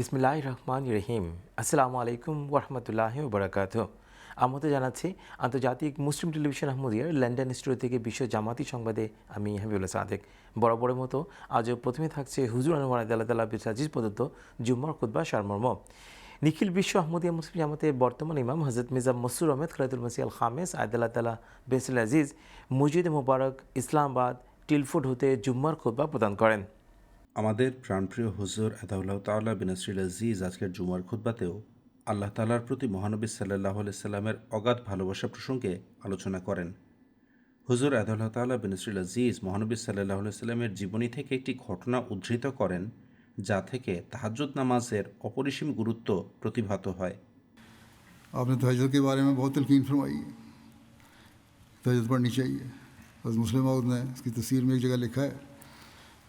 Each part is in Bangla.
বিসমিল্লাহ রহমান রহিম আসসালামু আলাইকুম ওরহমতুল্লাহ বরাকাত আমতে জানাচ্ছি, আন্তর্জাতিক মুসলিম টেলিভিশন আহমদিয়ার লন্ডন স্টুডিও থেকে বিশ্ব জামাতি সংবাদে আমি হাবিবুল্লাহ সাদেক। বরাবরের মতো আজও প্রথমে থাকছে হুজুর আনোয়ার আদাল্লাহ তাল্লাহ আজিজ প্রদত্ত জুম্মর খুদ্া সারমর্ম। নিখিল বিশ্ব আহমদিয়া মুসলিম জামাতের বর্তমান ইমাম হজরত মির্জা মসুর আহমেদ খরাতুল মসি আল খামেস আয়দাল্লাহ তালা বেসুল আজিজ মুজিদ মুবারক, ইসলামাবাদ টিলফুড হতে জুম্মার খুদ্া প্রদান করেন। আমাদের প্রাণপ্রিয় হুজুর আদাউল্লাহ তাল্লাহ বিনাসরিল আজিজ আজকের জুমার খুদ্বাতেও আল্লাহ তালার প্রতি মহানবী সাল্লাহ সাল্লামের অগাধ ভালোবাসা প্রসঙ্গে আলোচনা করেন হুজুর আদাউল্লাহ তাল্লাহ বিনাসরিল আজিজ মহানবী সাল্লাহ সাল্লামের জীবনী থেকে একটি ঘটনা উদ্ধৃত করেন যা থেকে তাহাজ্জুদ নামাজের অপরিসীম গুরুত্ব প্রতিভাত হয় आपने तहजद के बारे में बहुत तलकीन फरमाई है तहजद पढ़नी चाहिए बस मुस्लिम मौद ने इसकी तस्वीर में एक जगह लिखा है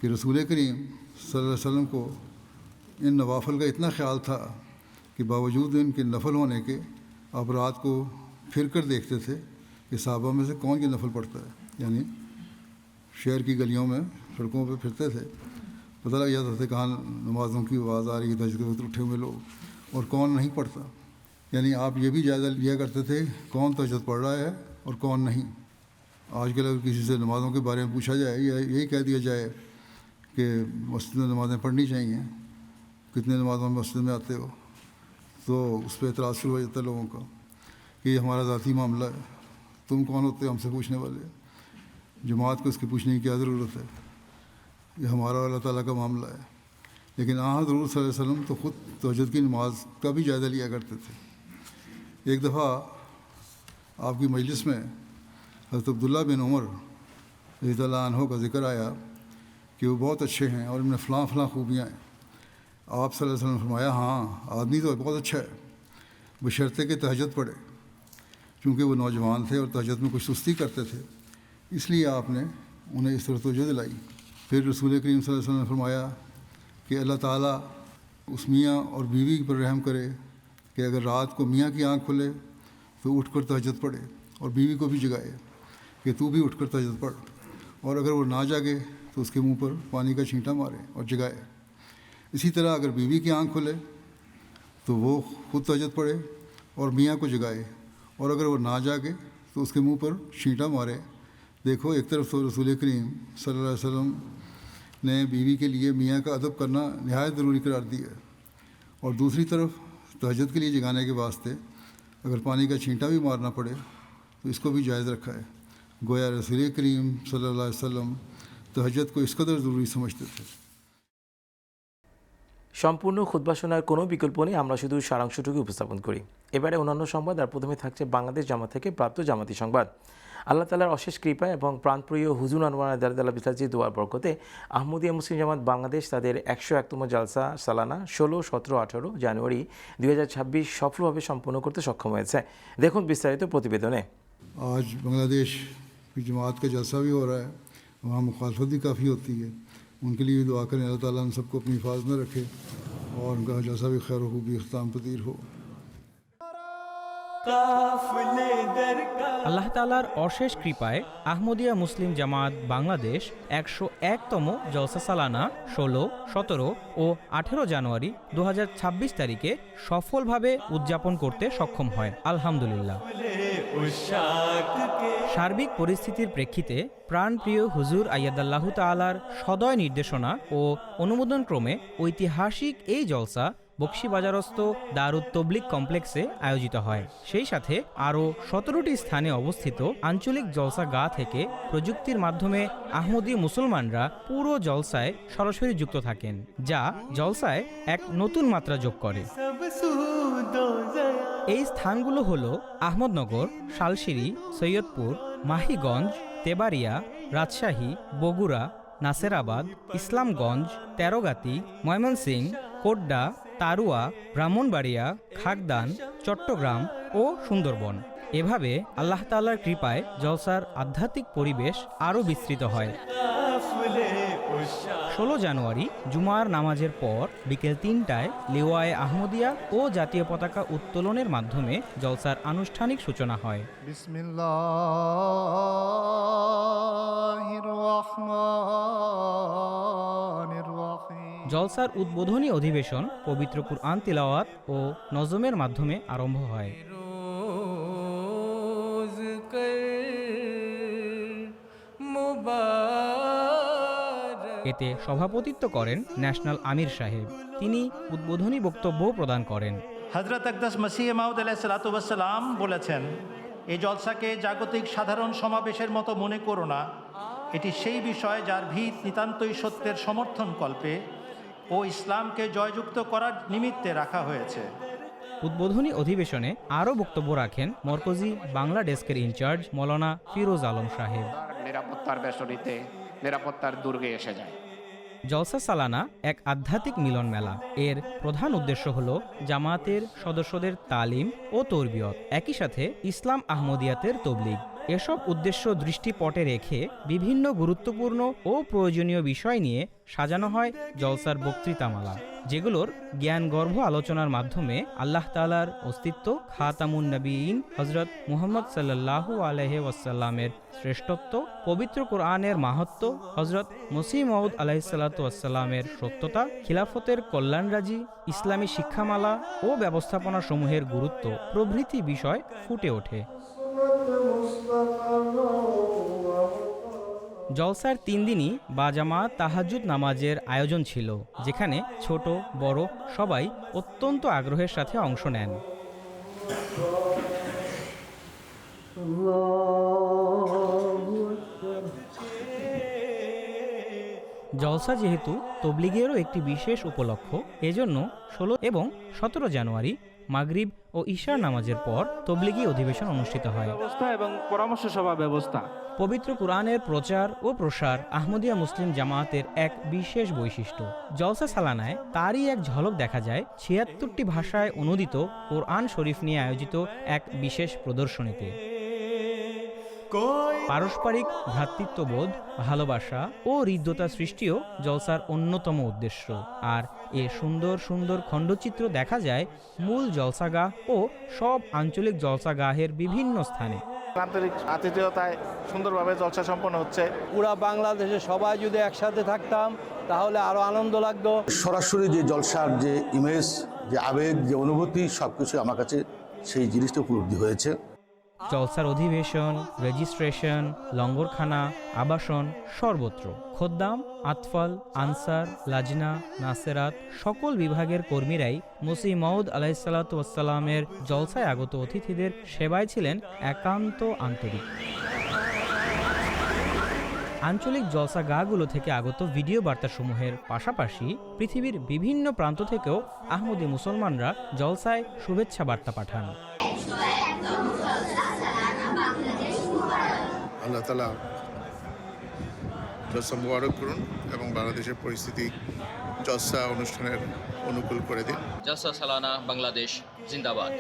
کہ رسول کریم صلی اللہ علیہ وسلم کو ان نوافل کا اتنا خیال تھا کہ باوجود ان کے نفل ہونے کے آپ رات کو پھر کر دیکھتے تھے کہ صحابہ میں سے کون کی نفل پڑتا ہے۔ یعنی شہر کی گلیوں میں سڑکوں پہ پھرتے تھے۔ پتہ لگ جاتا تھا کہاں نمازوں کی آواز آ رہی ہے دہشت اٹھے ہوئے لوگ۔ اور کون نہیں پڑھتا۔ یعنی آپ یہ بھی جائزہ لیا کرتے تھے کون تجدد پڑھ رہا ہے اور کون نہیں۔ آج کل اگر کسی سے نمازوں کے بارے میں پوچھا جائے یا یہی کہہ دیا جائے کہ مسجد میں نمازیں پڑھنی چاہیے۔ کتنے نمازوں میں مسجد میں آتے ہو؟ تو اس پہ اعتراض شروع ہو جاتا ہے لوگوں کا کہ یہ ہمارا ذاتی معاملہ ہے۔ تم کون ہوتے ہو ہم سے پوچھنے والے؟ جماعت کو اس کے پوچھنے کی کیا ضرورت ہے؟ یہ ہمارا اللہ تعالیٰ کا معاملہ ہے۔ لیکن آ حضور صلی اللہ علیہ وسلم تو خود توجد کی نماز کا بھی جائزہ لیا کرتے تھے۔ ایک دفعہ آپ کی مجلس میں حضرت عبداللہ بن عمر رضی اللہ عنہ کا ذکر آیا۔ کہ وہ بہت اچھے ہیں اور ان میں فلاں فلاں خوبیاں ہیں۔ آپ صلی اللہ علیہ وسلم نے فرمایا ہاں آدمی تو بہت اچھا ہے، بشرطے کے تہجد پڑھے۔ چونکہ وہ نوجوان تھے اور تہجد میں کچھ سستی کرتے تھے۔ اس لیے آپ نے انہیں اس طرح توجہ دلائی۔ پھر رسول کریم صلی اللہ علیہ وسلم نے فرمایا کہ اللہ تعالیٰ اس میاں اور بیوی پر رحم کرے کہ اگر رات کو میاں کی آنکھ کھلے تو اٹھ کر تہجد پڑھے اور بیوی کو بھی جگائے کہ تو بھی اٹھ کر تہجد پڑھ۔ اور اگر وہ نہ جاگے تو اس کے منہ پر پانی کا چھینٹا مارے اور جگائے۔ اسی طرح اگر بیوی کی آنکھ کھلے تو وہ خود تجد پڑے اور میاں کو جگائے اور اگر وہ نہ جاگے تو اس کے منہ پر چھینٹا مارے۔ دیکھو، ایک طرف تو رسول کریم صلی اللہ علیہ وسلم نے بیوی کے لیے میاں کا ادب کرنا نہایت ضروری قرار دیا اور دوسری طرف تہجد کے لیے جگانے کے واسطے اگر پانی کا چھینٹا بھی مارنا پڑے تو اس کو بھی جائز رکھا ہے۔ گویا رسول کریم صلی اللہ علیہ وسلم वसल्लम तहजद को इस कदर ज़रूरी समझते थे সম্পূর্ণ খুদ্া শোনার কোনো বিকল্প নেই আমরা শুধু সারাংশটুকু উপস্থাপন করি এবারে অন্যান্য সংবাদ আর প্রথমে থাকছে বাংলাদেশ জামা থেকে প্রাপ্ত জামাতি সংবাদ আল্লাহ তালার অশেষ কৃপা এবং প্রাণপ্রিয় হুজুর আনোয়ার দারদাল্লা বিসলাজি দোয়ার বরকতে আহমদিয়া মুসলিম জামাত বাংলাদেশ তাদের একশো একতম জালসা সালানা ষোলো সতেরো আঠারো জানুয়ারি দুই সফলভাবে সম্পন্ন করতে সক্ষম হয়েছে দেখুন বিস্তারিত প্রতিবেদনে आज बांग्लादेश की जमात का जलसा وہاں مخالفت بھی کافی ہوتی ہے۔ ان کے لیے بھی دعا کریں، اللہ تعالیٰ ان سب کو اپنی حفاظت میں رکھے اور ان کا جیسا بھی خیر و خوبی اختتام پذیر ہو۔ আল্লাহ তালার অশেষ কৃপায় আহমদিয়া মুসলিম জামাত বাংলাদেশ একশো একতম জলসা সালানা ষোলো সতেরো ও আঠেরো জানুয়ারি দুহাজার ছাব্বিশ তারিখে সফলভাবে উদযাপন করতে সক্ষম হয়। আলহামদুলিল্লাহ। সার্বিক পরিস্থিতির প্রেক্ষিতে প্রাণপ্রিয় হুজুর আয়াদাল্লাহ তালার সদয় নির্দেশনা ও অনুমোদনক্রমে ঐতিহাসিক এই জলসা বক্সিবাজারস্থ দারুদ তবলিক কমপ্লেক্সে আয়োজিত হয়। সেই সাথে আরও সতেরোটি স্থানে অবস্থিত আঞ্চলিক জলসা গা থেকে প্রযুক্তির মাধ্যমে আহমদী মুসলমানরা পুরো জলসায় সরাসরি যুক্ত থাকেন, যা জলসায় এক নতুন মাত্রা যোগ করে। এই স্থানগুলো হল আহমদনগর, শালশিরি, সৈয়দপুর, মাহিগঞ্জ, তেবারিয়া, রাজশাহী, বগুড়া, নাসেরাবাদ, ইসলামগঞ্জ, তেরোগাতি ময়মনসিং কোড্ডা তারুয়া, ব্রাহ্মণবাড়িয়া, খাগদান, চট্টগ্রাম ও সুন্দরবন। এভাবে আল্লাহ তাল্লার কৃপায় জলসার আধ্যাত্মিক পরিবেশ আরও বিস্তৃত হয়। ষোলো জানুয়ারি, জুমার নামাজের পর বিকেল তিনটায় লিওয়ায়ে আহমদিয়া ও জাতীয় পতাকা উত্তোলনের মাধ্যমে জলসার আনুষ্ঠানিক সূচনা হয়। জলসার উদ্বোধনী অধিবেশন পবিত্র কুরআন তিলাওয়াত ও নজমের মাধ্যমে আরম্ভ হয়। এতে সভাপতিত্ব করেন ন্যাশনাল আমির সাহেব। তিনি উদ্বোধনী বক্তব্য প্রদান করেন। হজরত আকদাস মসিহ মাউদ আলাহিসাল্লাম বলেছেন এই জলসাকে জাগতিক সাধারণ সমাবেশের মতো মনে করো না। এটি সেই বিষয় যার ভিত নিতান্তই সত্যের সমর্থন কল্পে ও ইসলামকে জয়যুক্ত করার নিমিত্তে রাখা হয়েছে। উদ্বোধনী অধিবেশনে আরও বক্তব্য রাখেন মরকজি বাংলা ডেস্কের ইনচার্জ মৌলানা ফিরোজ আলম সাহেব। নিরাপত্তার বেষ্টনীতে নিরাপত্তার দুর্গে এসে যায়। জলসা সালানা এক আধ্যাত্মিক মিলন মেলা। এর প্রধান উদ্দেশ্য হল জামাতের সদস্যদের তালিম ও তরবিয়ত। একই সাথে ইসলাম আহমদিয়াতের তবলিগ। এসব উদ্দেশ্য দৃষ্টিপটে রেখে বিভিন্ন গুরুত্বপূর্ণ ও প্রয়োজনীয় বিষয় নিয়ে সাজানো হয় জলসার বক্তৃতামালা, যেগুলোর জ্ঞানগর্ভ আলোচনার মাধ্যমে আল্লাহ তালার অস্তিত্ব, খাতামুন নবীন হজরত মুহম্মদ সাল্লাহু আলহে ওয়াসাল্লামের শ্রেষ্ঠত্ব, পবিত্র কোরআনের মাহাত্ম হজরত মসিমউদ আলাহিসাল্লাতুয়াসাল্লামের সত্যতা, খিলাফতের কল্যাণরাজি, ইসলামী শিক্ষামালা ও ব্যবস্থাপনা সমূহের গুরুত্ব প্রভৃতি বিষয় ফুটে ওঠে। জলসার তিন দিনই বাজামা তাহাজুদ নামাজের আয়োজন ছিল, যেখানে ছোট, বড় সবাই অত্যন্ত আগ্রহের সাথে অংশ নেন। জলসা যেহেতু তবলিগেরও একটি বিশেষ উপলক্ষ, এজন্য ষোলো এবং সতেরো জানুয়ারি মাগরিব ও ঈশার নামাজের পর তবলিগি অধিবেশন অনুষ্ঠিত হয়। এবং পরামর্শ সভা ব্যবস্থা। পবিত্র কোরআনের প্রচার ও প্রসার আহমদিয়া মুসলিম জামায়াতের এক বিশেষ বৈশিষ্ট্য। জলসা সালানায় তারই এক ঝলক দেখা যায় ছিয়াত্তরটি ভাষায় অনুদিত কোরআন শরীফ নিয়ে আয়োজিত এক বিশেষ প্রদর্শনীতে। পারস্পরিক ভ্রাতৃত্ববোধ ভালোবাসা ও হৃদ্যতা সৃষ্টিও জলসার অন্যতম উদ্দেশ্য। আর এ সুন্দর সুন্দর খণ্ডচিত্র দেখা যায় মূল জলসাগাহ ও সব আঞ্চলিক জলসাগাহের বিভিন্ন স্থানে। আন্তরিক আতিথেয়তায় সুন্দরভাবে জলসা সম্পন্ন হচ্ছে। পুরা বাংলাদেশে সবাই যদি একসাথে থাকতাম তাহলে আরও আনন্দ লাগতো। সরাসরি যে জলসার যে ইমেজ যে আবেগ যে অনুভূতি সব কিছু আমার কাছে সেই জিনিসটা উপলব্ধি হয়েছে। জলসার অধিবেশন রেজিস্ট্রেশন লঙ্গরখানা, আবাসন, সর্বত্র। খোদ্দাম, আতফাল, আনসার, লাজনা, নাসেরাত সকল বিভাগের কর্মীরাই মুসি মৌদ আলাইসাল্লাতামের জলসায় আগত অতিথিদের সেবায় ছিলেন একান্ত আন্তরিক। আঞ্চলিক জলসা গাগুলো থেকে আগত ভিডিও বার্তাসমূহের পাশাপাশি পৃথিবীর বিভিন্ন প্রান্ত থেকেও আহমদী মুসলমানরা জলসায় শুভেচ্ছা বার্তা পাঠান। আল্লাহ তালা জলসা মুবারক করুন এবং বাংলাদেশের পরিস্থিতি জলসা অনুষ্ঠানের অনুকূল করে দিন। জলসা সালানা বাংলাদেশ জিন্দাবাদ।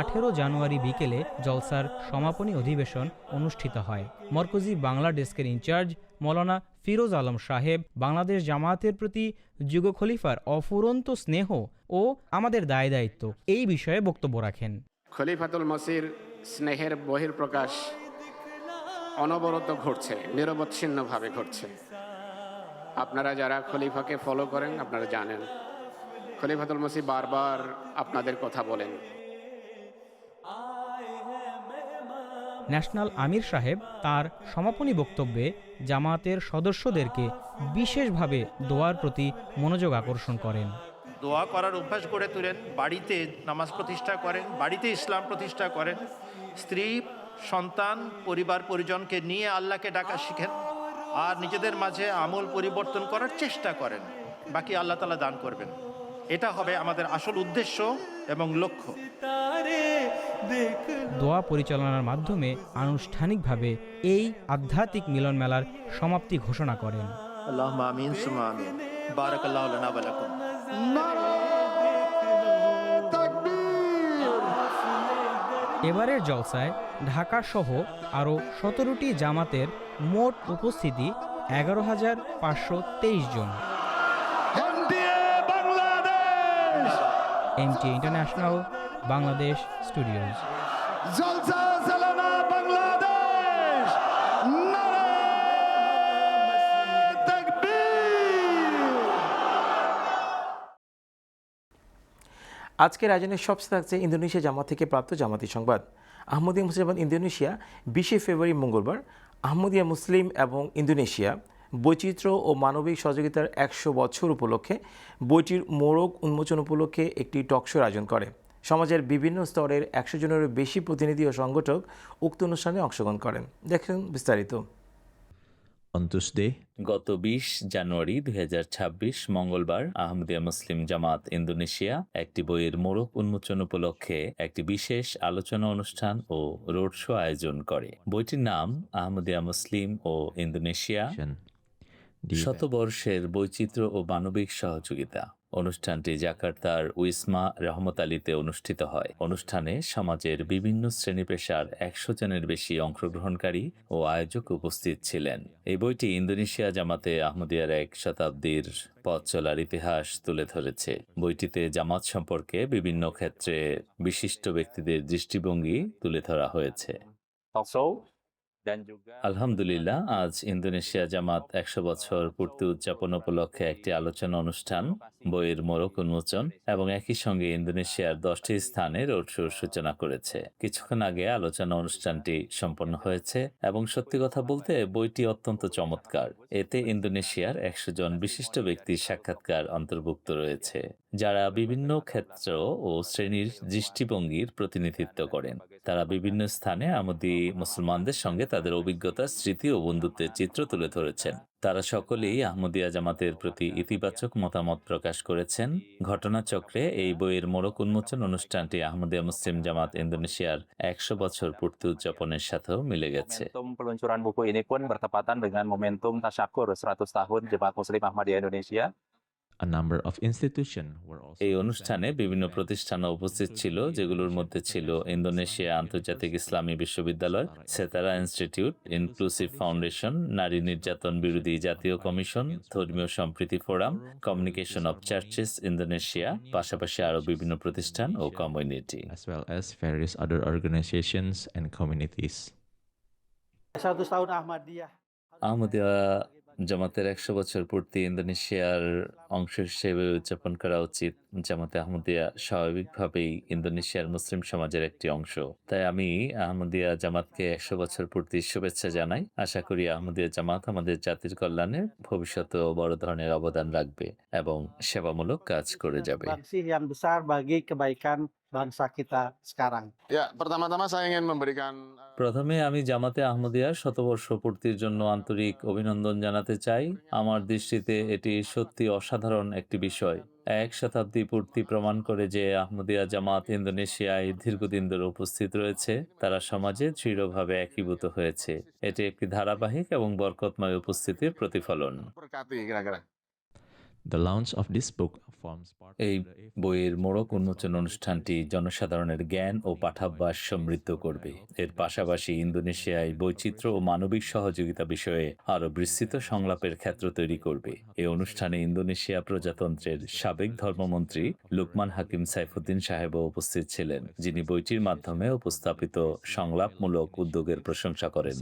আঠেরো জানুয়ারি বিকেলে জলসার সমাপনী অধিবেশন অনুষ্ঠিত হয়। মরকজি বাংলা ডেস্কের ইনচার্জ মৌলানা ফিরোজ আলম সাহেব বাংলাদেশ জামায়াতের প্রতি যুগ খলিফার অফুরন্ত স্নেহ ও আমাদের দায় দায়িত্ব এই বিষয়ে বক্তব্য রাখেন। খলিফাতুল মসির স্নেহের বহির্প্রকাশ অনবরত ঘটছে, নিরবচ্ছিন্নভাবে ঘটছে। আপনারা যারা খলিফাকে ফলো করেন, আপনারা জানেন। খলিফাতুল মসি বারবার আপনাদের কথা বলেন। ন্যাশনাল আমির সাহেব তার সমাপনী বক্তব্যে জামাতের সদস্যদেরকে বিশেষভাবে দোয়ার প্রতি মনোযোগ আকর্ষণ করেন। দোয়া করার অভ্যাস করে তুলেন বাড়িতে নামাজ প্রতিষ্ঠা করেন বাড়িতে ইসলাম প্রতিষ্ঠা করেন। স্ত্রী সন্তান পরিবার পরিজনকে নিয়ে আল্লাহকে ডাকা শিখেন আর নিজেদের মাঝে আমল পরিবর্তন করার চেষ্টা করেন। বাকি আল্লাহ তালা দান করবেন। এটা হবে আমাদের আসল উদ্দেশ্য এবং লক্ষ্য। দোয়া পরিচালনার মাধ্যমে আনুষ্ঠানিকভাবে এই আধ্যাত্মিক মিলন মেলার সমাপ্তি ঘোষণা করেন। আল্লাহ আমিন সুমা আমিন। বারাক আল্লাহ লানা ওয়া লাকুম। এবারের জলসায় ঢাকাসহ আরও সতেরোটি জামাতের মোট উপস্থিতি এগারো হাজার পাঁচশো তেইশ জন। MT international Bangladesh studios Jalsa আজকের আয়োজনের সবচেয়ে থাকছে ইন্দোনেশিয়া জামাত থেকে প্রাপ্ত জামাতি সংবাদ। আহমদিয়া মুসলিম ইন্দোনেশিয়া, বিশে ফেব্রুয়ারি মঙ্গলবার। আহমদিয়া মুসলিম এবং ইন্দোনেশিয়া, বৈচিত্র্য ও মানবিক সহযোগিতার একশো বছর উপলক্ষে বইটির মোড়ক উন্মোচন উপলক্ষে একটি টকশোর আয়োজন করে। সমাজের বিভিন্ন স্তরের একশো জনেরও বেশি প্রতিনিধি ও সংগঠক উক্ত অনুষ্ঠানে অংশগ্রহণ করেন। দেখুন বিস্তারিত। On দে গত বিশ জানুয়ারি দুই হাজার ছাব্বিশ মঙ্গলবার আহমদিয়া মুসলিম জামাত ইন্দোনেশিয়া একটি বইয়ের মোড়ক উন্মোচন উপলক্ষে একটি বিশেষ আলোচনা অনুষ্ঠান ও রোড শো আয়োজন করে। বইটির নাম আহমদিয়া মুসলিম ও ইন্দোনেশিয়া। শতবর্ষের বৈচিত্র্য ও মানবিক সহযোগিতা অনুষ্ঠানটি জাকার্তার উইসমা রহমত আলীতে অনুষ্ঠিত হয়। অনুষ্ঠানে সমাজের বিভিন্ন শ্রেণি পেশার একশো জনের বেশি অংশগ্রহণকারী ও আয়োজক উপস্থিত ছিলেন। এই বইটি ইন্দোনেশিয়া জামাতে আহমদিয়ার এক শতাব্দীর পথ চলার ইতিহাস তুলে ধরেছে। বইটিতে জামাত সম্পর্কে বিভিন্ন ক্ষেত্রে বিশিষ্ট ব্যক্তিদের দৃষ্টিভঙ্গি তুলে ধরা হয়েছে। আলহামদুলিল্লাহ আজ ইন্দোনেশিয়া জামাত একশো বছর পূর্তি উদযাপন উপলক্ষে একটি আলোচনা অনুষ্ঠান বইয়ের মোড়ক উন্মোচন এবং একই সঙ্গে ইন্দোনেশিয়ার দশটি স্থানে রোড শোর সূচনা করেছে কিছুক্ষণ আগে আলোচনা অনুষ্ঠানটি সম্পন্ন হয়েছে এবং সত্যি কথা বলতে বইটি অত্যন্ত চমৎকার এতে ইন্দোনেশিয়ার একশো জন বিশিষ্ট ব্যক্তির সাক্ষাৎকার অন্তর্ভুক্ত রয়েছে যারা বিভিন্ন ক্ষেত্র ও শ্রেণির দৃষ্টিভঙ্গির প্রতিনিধিত্ব করেন তারা বিভিন্ন স্থানে আমাদের মুসলমানদের সঙ্গে তাদের অভিজ্ঞতা, স্মৃতি ও বন্ধুত্বের চিত্র তুলে ধরেছেন। তারা সকলেই আহমদিয়া জামাতের প্রতি ইতিবাচক মতামত প্রকাশ করেছেন। ঘটনাচক্রে এই বইয়ের মোড়ক উন্মোচন অনুষ্ঠানটি আহমদিয়া মুসলিম জামাত ইন্দোনেশিয়ার একশো বছর পূর্তি উদযাপনের সাথেও মিলে গেছে। Peluncuran buku ini pun bertepatan dengan momentum tasyakur 100 tahun Jemaat Muslim Ahmadiyah Indonesia. এই অনুষ্ঠানে বিভিন্ন প্রতিষ্ঠান উপস্থিত ছিল যেগুলোর মধ্যে ছিল ইন্দোনেশিয়া আন্তর্জাতিক ইসলামী বিশ্ববিদ্যালয় সেতারা ইনস্টিটিউট ইনক্লুসিভ ফাউন্ডেশন নারী নির্যাতন বিরোধী জাতীয় কমিশন ধর্মীয় সম্প্রীতি forum communication of churches Indonesia পাশাপাশি আরও বিভিন্ন প্রতিষ্ঠান ও community as well as various other organizations Ahmadiyya জামাতের একশো বছর পূর্তি ইন্দোনেশিয়ার অংশ হিসেবে উদযাপন করা উচিত জামাতে আহমদিয়া স্বাভাবিকভাবেই ইন্দোনেশিয়ার মুসলিম সমাজের একটি অংশ। তাই আমি আহমদিয়া জামাতকে একশো বছর পূর্তি শুভেচ্ছা জানাই। আশা করি আহমদিয়া জামাত আমাদের জাতির কল্যাণে ভবিষ্যতেও বড় ধরনের অবদান রাখবে এবং সেবামূলক কাজ করে যাবে। Yang besar bagi kebaikan bangsa kita sekarang. Ya, pertama-tama saya ingin memberikan প্রথমে আমি জামাতে আহমদিয়ার শতবর্ষ পূর্তির জন্য আন্তরিক অভিনন্দন জানাতে চাই। আমার দৃষ্টিতে এটি সত্যি অসাধারণ একটি বিষয়। এক শতাব্দী পূর্তি প্রমাণ করে যে আহমদিয়া জামাত ইন্দোনেশিয়ায় দীর্ঘদিন ধরে উপস্থিত রয়েছে, তারা সমাজে দৃঢ়ভাবে একীভূত হয়েছে। এটি একটি ধারাবাহিক এবং বরকতময় উপস্থিতির প্রতিফলন। এই of the effort বইয়ের মোড়ক উন্মোচন অনুষ্ঠানটি জনসাধারণের জ্ঞান ও পাঠাভ্যাস সমৃদ্ধ করবে। এর পাশাপাশি ইন্দোনেশিয়ায় বৈচিত্র্য ও মানবিক সহযোগিতা বিষয়ে আরও বিস্তৃত সংলাপের ক্ষেত্র তৈরি করবে। এই অনুষ্ঠানে ইন্দোনেশিয়া প্রজাতন্ত্রের সাবেক ধর্মমন্ত্রী লুকমান হাকিম সাইফুদ্দিন সাহেবও উপস্থিত ছিলেন যিনি বইটির মাধ্যমে উপস্থাপিত সংলাপমূলক উদ্যোগের প্রশংসা করেন.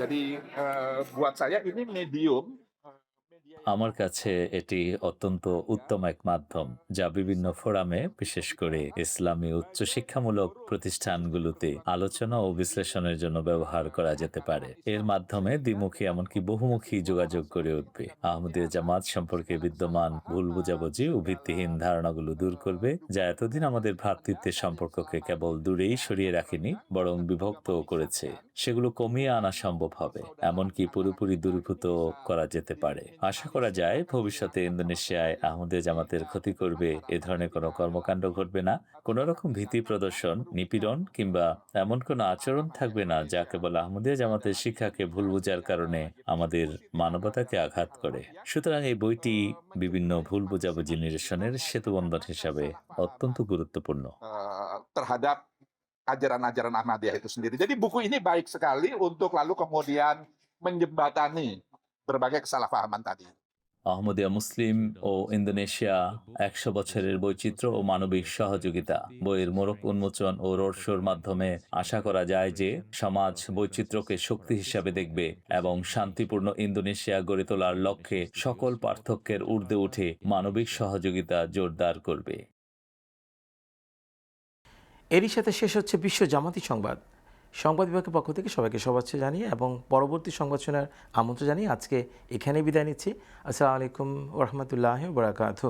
Jadi eh, buat saya ini medium আমার কাছে এটি অত্যন্ত উত্তম এক মাধ্যম, যা বিভিন্ন ফোরামে, বিশেষ করে ইসলামী উচ্চশিক্ষামূলক প্রতিষ্ঠানগুলোতে আলোচনা ও বিশ্লেষণের জন্য ব্যবহার করা যেতে পারে। এর মাধ্যমে দ্বিমুখী এমনকি বহুমুখী যোগাযোগ করে উঠবে। আহমদিয়া জামাত সম্পর্কে বিদ্যমান ভুল বুঝাবুঝি ও ভিত্তিহীন ধারণাগুলো দূর করবে, যা এতদিন আমাদের ভ্রাতৃত্বের সম্পর্ককে কেবল দূরেই সরিয়ে রাখেনি, বরং বিভক্ত করেছে। সেগুলো কমিয়ে আনা সম্ভব হবে, এমনকি পুরোপুরি দূরীভূত করা যেতে পারে। আশা করা যায়, ভবিষ্যতে ইন্দোনেশিয়ায় আহমদিয়া জামাতের ক্ষতি করবে, এ ধরনের কোনো কর্মকাণ্ড ঘটবে না কোনো রকম ভীতি প্রদর্শন, নিপীড়ন কিংবা এমন কোনো আচরণ থাকবে না, যা কেবল আহমদিয়া জামাতের শিক্ষাকে ভুল বোঝার কারণে আমাদের মানবতাকে আঘাত করে সুতরাং এই বইটি বিভিন্ন ভুল বোঝাবুঝি নিরসনের সেতুবন্ধন হিসাবে অত্যন্ত গুরুত্বপূর্ণ ajaran-ajaran Ahmadiyah itu sendiri. Jadi buku ini baik sekali untuk lalu kemudian menjembatani berbagai kesalahpahaman tadi. Ahmadiyya মুসলিম ও ইন্দোনেশিয়া একশো বছরের বৈচিত্র্য ও মানবিক সহযোগিতা। বইয়ের মোড়ক উন্মোচন ও রোড শোর মাধ্যমে আশা করা যায় যে সমাজ বৈচিত্র্যকে শক্তি হিসাবে দেখবে এবং শান্তিপূর্ণ ইন্দোনেশিয়া গড়ে তোলার লক্ষ্যে সকল পার্থক্যের ঊর্ধ্বে উঠে মানবিক সহযোগিতা জোরদার করবে। এরই সাথে শেষ হচ্ছে বিশ্ব জামাতি সংবাদ। সংবাদ বিভাগের পক্ষ থেকে সবাইকে শুভেচ্ছা জানিয়ে এবং পরবর্তী সংবাদ শোনার আমন্ত্রণ জানিয়ে আজকে এখানেই বিদায় নিচ্ছি। আসসালামু আলাইকুম ওরহমতুল্লাহ বরাকাতু